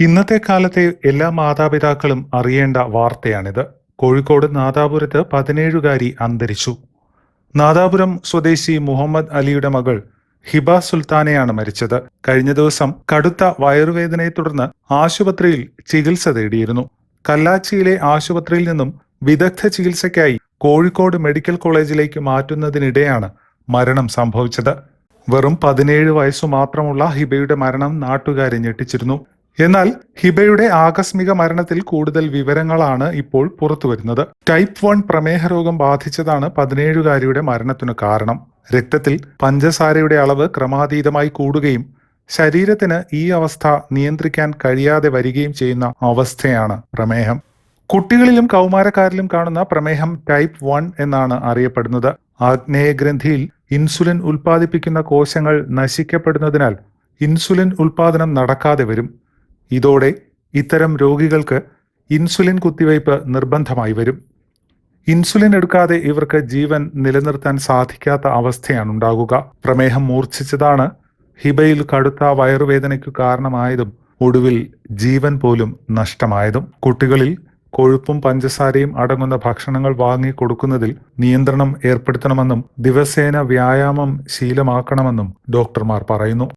ഇന്നത്തെ കാലത്തെ എല്ലാ മാതാപിതാക്കളും അറിയേണ്ട വാർത്തയാണിത്. കോഴിക്കോട് നാദാപുരത്ത് പതിനേഴുകാരി അന്തരിച്ചു. നാദാപുരം സ്വദേശി മുഹമ്മദ് അലിയുടെ മകൾ ഹിബ സുൽത്താനയാണ് മരിച്ചത്. കഴിഞ്ഞ ദിവസം കടുത്ത വയറുവേദനയെ തുടർന്ന് ആശുപത്രിയിൽ ചികിത്സ തേടിയിരുന്നു. കല്ലാച്ചിയിലെ ആശുപത്രിയിൽ നിന്നും വിദഗ്ധ ചികിത്സയ്ക്കായി കോഴിക്കോട് മെഡിക്കൽ കോളേജിലേക്ക് മാറ്റുന്നതിനിടെയാണ് മരണം സംഭവിച്ചത്. വെറും പതിനേഴ് വയസ്സു മാത്രമുള്ള ഹിബയുടെ മരണം നാട്ടുകാരെ ഞെട്ടിച്ചിരുന്നു. എന്നാൽ ഹിബയുടെ ആകസ്മിക മരണത്തിൽ കൂടുതൽ വിവരങ്ങളാണ് ഇപ്പോൾ പുറത്തുവരുന്നത്. ടൈപ്പ് വൺ പ്രമേഹ രോഗം ബാധിച്ചതാണ് പതിനേഴുകാരിയുടെ മരണത്തിനു കാരണം. രക്തത്തിൽ പഞ്ചസാരയുടെ അളവ് ക്രമാതീതമായി കൂടുകയും ശരീരത്തിന് ഈ അവസ്ഥ നിയന്ത്രിക്കാൻ കഴിയാതെ വരികയും ചെയ്യുന്ന അവസ്ഥയാണ് പ്രമേഹം. കുട്ടികളിലും കൗമാരക്കാരിലും കാണുന്ന പ്രമേഹം ടൈപ്പ് വൺ എന്നാണ് അറിയപ്പെടുന്നത്. ആഗ്നേയഗ്രന്ഥിയിൽ ഇൻസുലിൻ ഉൽപ്പാദിപ്പിക്കുന്ന കോശങ്ങൾ നശിക്കപ്പെടുന്നതിനാൽ ഇൻസുലിൻ ഉൽപാദനം നടക്കാതെ വരും. ഇതോടെ ഇത്തരം രോഗികൾക്ക് ഇൻസുലിൻ കുത്തിവയ്പ് നിർബന്ധമായി വരും. ഇൻസുലിൻ എടുക്കാതെ ഇവർക്ക് ജീവൻ നിലനിർത്താൻ സാധിക്കാത്ത അവസ്ഥയാണ് ഉണ്ടാകുക പ്രമേഹം മൂർച്ഛിച്ചതാണ്. ഹിബയിൽ കടുത്ത വയറുവേദനയ്ക്കു കാരണമായതും ഒടുവിൽ ജീവൻ പോലും നഷ്ടമായതും. കുട്ടികളിൽ കൊഴുപ്പും പഞ്ചസാരയും അടങ്ങുന്ന ഭക്ഷണങ്ങൾ വാങ്ങി കൊടുക്കുന്നതിൽ നിയന്ത്രണം ഏർപ്പെടുത്തണമെന്നും ദിവസേന വ്യായാമം ശീലമാക്കണമെന്നും ഡോക്ടർമാർ പറയുന്നു.